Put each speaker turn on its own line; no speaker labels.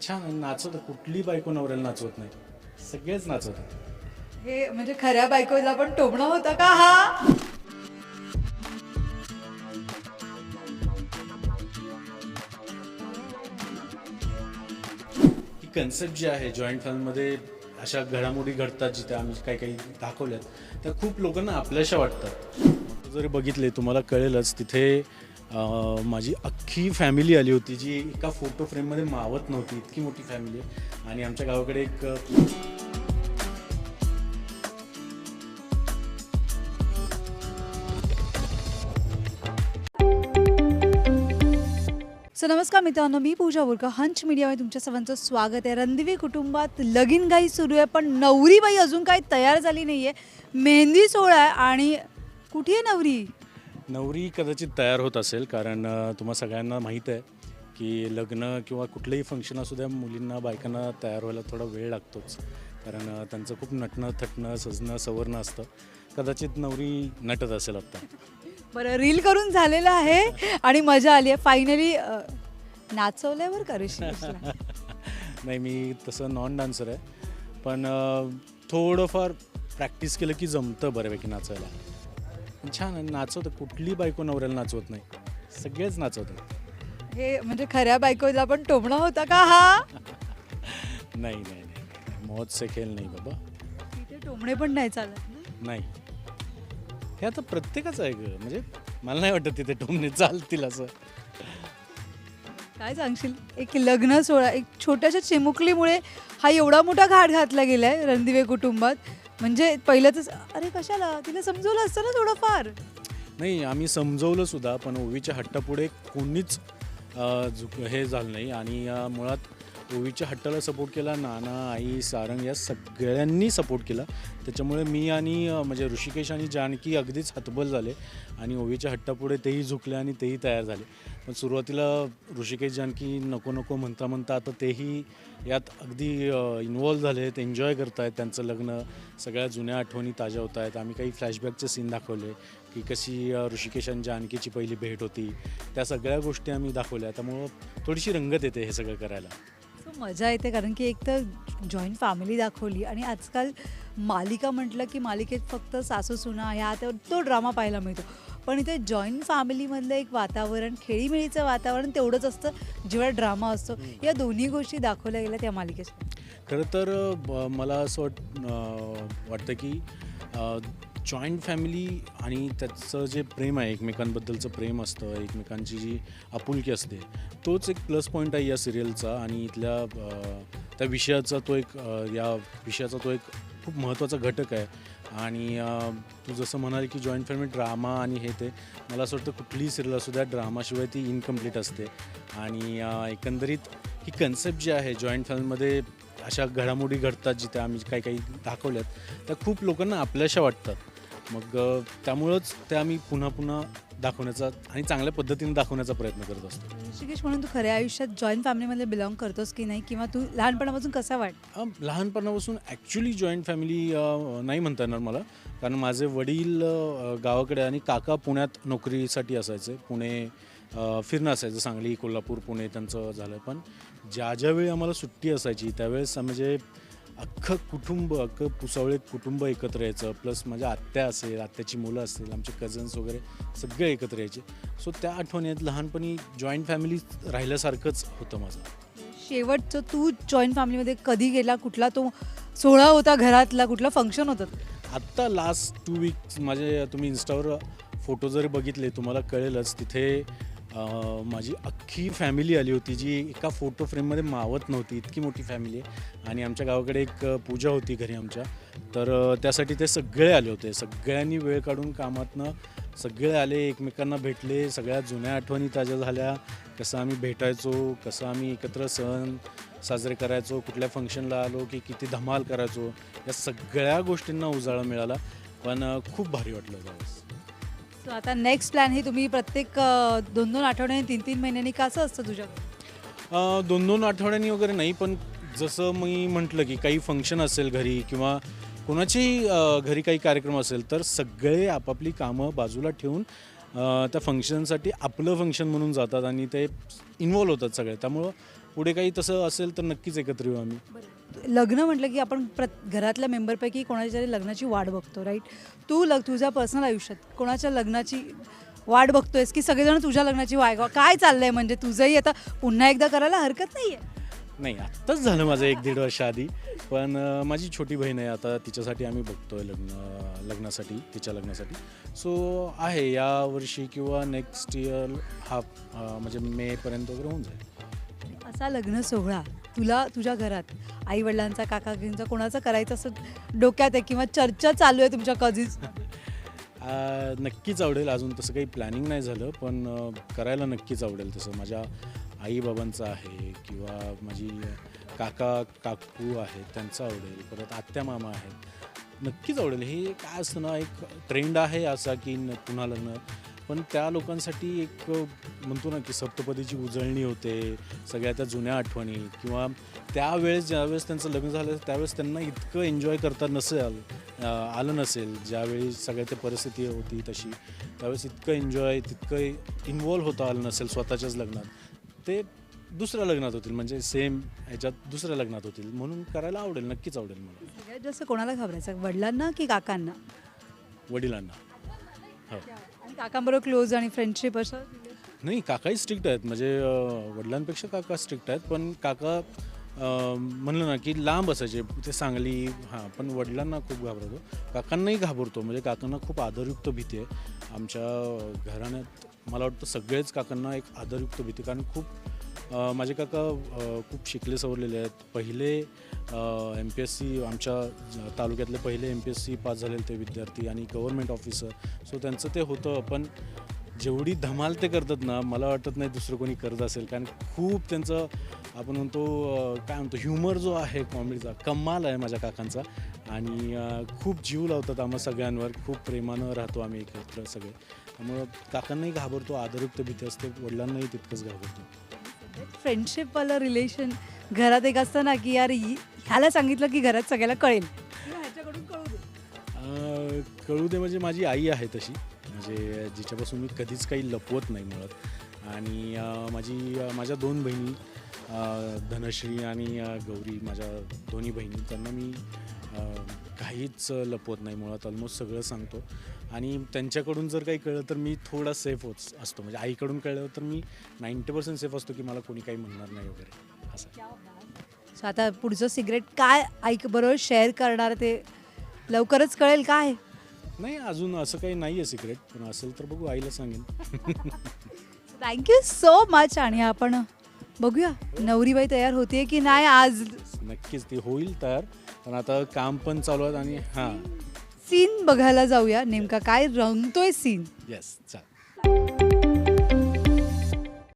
छान आणि नाचवत कुठली बायको नवऱ्याला नाचवत नाही. सगळेच नाचवतात
हे म्हणजे खऱ्या बायकोला पण टोमणं होतं का हा?
ही कन्सेप्ट जी आहे जॉईंट फॅमिलीमध्ये अशा घडामोडी घडतात जिथे आम्ही काही काही दाखवल्यात. त्या खूप लोकांना आपल्याशा वाटतात जरी बघितले तुम्हाला कळेलच तिथे अं, माझी अख्खी फॅमिली आली होती जी एका फोटो फ्रेममध्ये मावत नव्हती इतकी मोठी फॅमिली आहे. आणि आमच्या गावाकडे एक अं,
सो नमस्कार मित्रांनो मी पूजा बोरकर हंच मीडियामध्ये तुमच्या सर्वांचं स्वागत आहे. रणदिवी कुटुंबात लगीन गाई सुरू आहे पण नवरी बाई अजून काही तयार झाली नाही आहे मेहंदी सोहळा आहे आणि कुठे आहे नवरी?
नवरी कदाचित तयार होत असेल कारण तुम्हा सगळ्यांना माहीत आहे की लग्न किंवा कुठलंही फंक्शन असू द्या मुलींना बायकांना तयार व्हायला थोडा वेळ लागतोच. कारण त्यांचं खूप नटणं थटणं सजणं सवरणं असतं. कदाचित नवरी नटत असेल आत्ता
बरं रील करून झालेलं आहे आणि मजा आली आहे. फायनली नाचवलंय बरं का ऋषिकेशला.
नाही मी तसं नॉन डान्सर आहे. पण थोडंफार प्रॅक्टिस केलं की जमतं बऱ्यापैकी नाचायला. छान नाचवतं. कुठली बायको नवऱ्याला नाचवत नाही. सगळेच नाचवतात
हे म्हणजे खऱ्या बायकोला पण टोमणं होतं का हा?
नाही नाही नाही. मौत से खेळ नाही बाबा.
तिथे टोमणे पण नाही चालत ना.
नाही. हे आता प्रत्येकाचं आहे ग. म्हणजे मला नाही वाटत तिथे टोमणे चालतील असं.
काय सांगशील? एक लग्न सोहळा एक छोट्याशा चिमुकलीमुळे हा एवढा मोठा घाट घातला गेलाय रणदिवे कुटुंबात. म्हणजे पहिलं अरे कशाला? तिला समजवलं असतं ना थोडंफार.
नाही आम्ही समजवलं सुद्धा पण ओवीच्या हट्टापुढे कोणीच झुक हे झालं नाही. आणि अं, मुळात ओवीच्या हट्टाला सपोर्ट केला नाना आई सारंग या सगळ्यांनी सपोर्ट केला. त्याच्यामुळे मी आणि म्हणजे ऋषिकेश आणि जानकी अगदीच हतबल झाले आणि ओवीच्या हट्टापुढे तेही झुकले आणि तेही तयार झाले. पण सुरुवातीला ऋषिकेश जानकी नको नको म्हणता म्हणता आता तेही यात अगदी इन्वॉल्व्ह झाले आहेत एन्जॉय करत आहेत त्यांचं लग्न. सगळ्या जुन्या आठवणी ताज्या होत आहेत आम्ही काही फ्लॅशबॅकचे सीन दाखवले की कशी ऋषिकेश आणि जानकीची पहिली भेट होती. त्या सगळ्या गोष्टी आम्ही दाखवल्या. त्यामुळं थोडीशी रंगत येते हे सगळं करायला.
मजा येते कारण की एक तर जॉईंट फॅमिली दाखवली आणि आजकाल मालिका म्हटलं की मालिकेत फक्त सासू सुना ह्या त्या तो ड्रामा पाहायला मिळतो. पण इथे जॉईंट फॅमिलीमधलं एक वातावरण खेळीमेळीचं वातावरण तेवढंच असतं जेव्हा ड्रामा असतो. या दोन्ही गोष्टी दाखवल्या गेल्या त्या मालिकेत
खरं तर मला असं वाट वाटतं की जॉईंट फॅमिली आणि त्याचं जे प्रेम आहे एकमेकांबद्दलचं प्रेम असतं एकमेकांची जी आपुलकी असते तोच एक प्लस पॉईंट आहे या सिरियलचा आणि इथल्या त्या विषयाचा तो एक या विषयाचा तो एक खूप महत्त्वाचा घटक आहे. आणि तू जसं म्हणाल की जॉईंट फॅमिली ड्रामा आणि हे ते मला असं वाटतं कुठलीही सिरियल असू द्या ड्रामाशिवाय ती इनकम्प्लीट असते. आणि एकंदरीत ही कन्सेप्ट जी आहे जॉईंट फॅमिलीमध्ये अशा घडामोडी घडतात जिथे आम्ही काही काही दाखवल्यात त्या खूप लोकांना आपल्याशा वाटतात. मग त्यामुळंच त्या आम्ही पुन्हा पुन्हा दाखवण्याचा आणि चांगल्या पद्धतीने दाखवण्याचा प्रयत्न करत असतो.
ऋषिकेश म्हणून तू खऱ्या आयुष्यात जॉईंट फॅमिलीमध्ये बिलॉंग करतोस की नाही? किंवा तू लहानपणापासून कसा वाट?
लहानपणापासून ॲक्च्युली जॉईंट फॅमिली नाही म्हणता येणार मला. कारण माझे वडील गावाकडे आणि काका पुण्यात नोकरीसाठी असायचे. पुणे फिरणं असायचं. सांगली कोल्हापूर पुणे त्यांचं झालं. पण ज्या ज्यावेळी आम्हाला सुट्टी असायची त्यावेळेस म्हणजे अख्खं कुटुंब अख्खं पुसावळे कुटुंब एकत्र यायचं. प्लस माझ्या आत्या असेल आत्याची मुलं असतील आमचे कझन्स वगैरे सगळे एकत्र यायचे. सो त्या आठवणीत लहानपणी जॉईंट फॅमिली राहिल्यासारखंच होतं माझं.
शेवटचं तू जॉईंट फॅमिलीमध्ये कधी गेला? कुठला तो सोहळा होता घरातला? कुठला फंक्शन होतं?
आत्ता लास्ट टू वीक्स माझे तुम्ही इन्स्टावर फोटो जरी बघितले तुम्हाला कळेलच तिथे माझी अख्खी फॅमिली आली होती जी एका फोटो फ्रेममध्ये मावत नव्हती इतकी मोठी फॅमिली आहे. आणि आमच्या गावाकडे एक पूजा होती घरी आमच्या. तर त्यासाठी ते सगळे आले होते. सगळ्यांनी वेळ काढून कामातनं सगळे आले एकमेकांना भेटले. सगळ्या जुन्या आठवणी ताज्या झाल्या. कसं आम्ही भेटायचो कसं आम्ही एकत्र सण साजरे करायचो कुठल्या फंक्शनला आलो की किती धमाल करायचो या सगळ्या गोष्टींना उजाळा मिळाला. पण खूप भारी वाटलं त्यावेळेस.
सो आता नेक्स्ट प्लॅन हे तुम्ही प्रत्येक दोन दोन आठवड्याने तीन तीन महिन्यांनी कसं असतं तुझ्याकडे
दोन दोन आठवड्यांनी वगैरे नाही पण जसं मी म्हटलं की काही फंक्शन असेल घरी किंवा कोणाची घरी काही कार्यक्रम असेल तर सगळे आपापली कामं बाजूला ठेवून त्या फंक्शनसाठी आपलं फंक्शन म्हणून जातात आणि ते इन्वॉल्व होतात सगळे. त्यामुळं पुढे काही तसं असेल तर नक्कीच एकत्र येऊ आम्ही.
लग्न म्हटलं की आपण प्रत घरातल्या मेंबरपैकी कोणाच्या तरी लग्नाची वाट बघतो राईट तू लग तुझ्या पर्सनल आयुष्यात कोणाच्या लग्नाची वाट बघतोयस की सगळेजण तुझ्या लग्नाची वाट काय चाललंय म्हणजे तुझंही आता पुन्हा एकदा करायला हरकत नाहीये.
नाही आत्ताच झालं माझं एक दीड वर्ष आधी पण अं, माझी छोटी बहीण आहे आता तिच्यासाठी आम्ही बघतोय लग्न लग्नासाठी तिच्या लग्नासाठी. सो आहे या वर्षी किंवा नेक्स्ट इयर हा अं, म्हणजे मेपर्यंत वगैरे होऊन जाईल.
असा लग्न सोहळा तुला तुझ्या घरात. आई वडिलांचा काकाकींचा कोणाचा करायचं असं डोक्यात आहे किंवा चर्चा चालू आहे तुमच्या कझिन्स?
नक्कीच आवडेल. अजून तसं काही प्लॅनिंग नाही झालं पण करायला नक्कीच आवडेल तसं. माझ्या आईबाबांचं आहे किंवा माझी काका काकू आहेत त्यांचं आवडेल. परत आत्या मामा आहेत. नक्कीच आवडेल. हे काय असतं ना एक ट्रेंड आहे असा की न- पुन्हा लग्न पण त्या लोकांसाठी एक म्हणतो ना की सप्तपदीची उजळणी होते सगळ्या त्या जुन्या आठवणी किंवा त्यावेळेस ज्यावेळेस त्यांचं लग्न झालं त्यावेळेस त्यांना इतकं एन्जॉय करता नसेल आलं नसेल ज्यावेळी सगळ्या ते परिस्थिती होती तशी त्यावेळेस इतकं एन्जॉय तितकं इन्वॉल्व्ह होता आलं नसेल स्वतःच्याच लग्नात. ते दुसऱ्या लग्नात होतील म्हणजे सेम ह्याच्यात दुसऱ्या लग्नात होतील म्हणून करायला आवडेल नक्कीच आवडेल मला.
सगळ्यात जास्त कोणाला घाबरायचं? वडिलांना की काकांना?
वडिलांना. हो.
काकांबरोबर क्लोज आणि फ्रेंडशिप असं
नाही काकाही स्ट्रिक्ट आहेत. म्हणजे अं, वडिलांपेक्षा काका स्ट्रिक्ट आहेत. पण काका अं, म्हणलं ना की लांब असायचे. ते सांगली हां पण वडिलांना खूप घाबरतो काकांनाही घाबरतो. म्हणजे काकांना खूप आदरयुक्त भीती आहे. आमच्या घराण्यात मला वाटतं सगळेच काकांना एक आदरयुक्त भीती कारण खूप माझे काका खूप शिकले सवरलेले आहेत. पहिले एम पी एस सी आमच्या तालुक्यातले पहिले M P S C pass झालेले ते विद्यार्थी आणि गव्हर्मेंट ऑफिसर सो त्यांचं ते होतं पण जेवढी धमाल ते करतात ना मला वाटत नाही दुसरं कोणी करत असेल. कारण खूप त्यांचं आपण म्हणतो काय म्हणतो ह्युमर जो आहे कॉमेडीचा कमाल आहे माझ्या काकांचा. आणि खूप जीव लावतात आम्हा सगळ्यांवर. खूप प्रेमानं राहतो आम्ही एकत्र सगळे. त्यामुळं काकांनाही घाबरतो आदरयुक्त भीती असते वडिलांनाही तितकंच घाबरतो.
फ्रेंडशिपवालं रिलेशन घरात एक असतं ना की यार हि- ह्याला सांगितलं की घरात सगळ्याला कळेल. किंवा ह्याच्याकडून कळू दे.
अं, कळू दे म्हणजे माझी आई आहे तशी. म्हणजे जिच्यापासून मी कधीच काही लपवत नाही मुळात. आणि अं, माझी अं, माझ्या दोन बहिणी अं, धनश्री आणि अं, गौरी माझ्या दोन्ही बहिणी त्यांना मी अं, काहीच लपवत नाही मुळात. ऑलमोस्ट सगळं सांगतो. आणि त्यांच्याकडून जर काही कळलं तर मी थोडा सेफ होत असतो. म्हणजे आईकडून कळलं तर मी नाईंटी पर्सेंट सेफ असतो की मला कोणी काही म्हणणार नाही वगैरे. असं.
सो आता पुढचं सिगरेट काय ऐक बरोबर शेअर करणार ते? लवकरच कळेल काय?
नाही अजून असं काही नाही आहे सिक्रेट पण असेल तर बघू आईला सांगेन.
थँक्यू सो मच आणि आपण बघूया नवरीबाई तयार होतीये की नाही आज?
नक्कीच ती होईल तयार. पण आता काम पण चालू आहे आणि हां.
सीन बघायला जाऊया. नेमका काय रंगतोय सीन
येस चाल.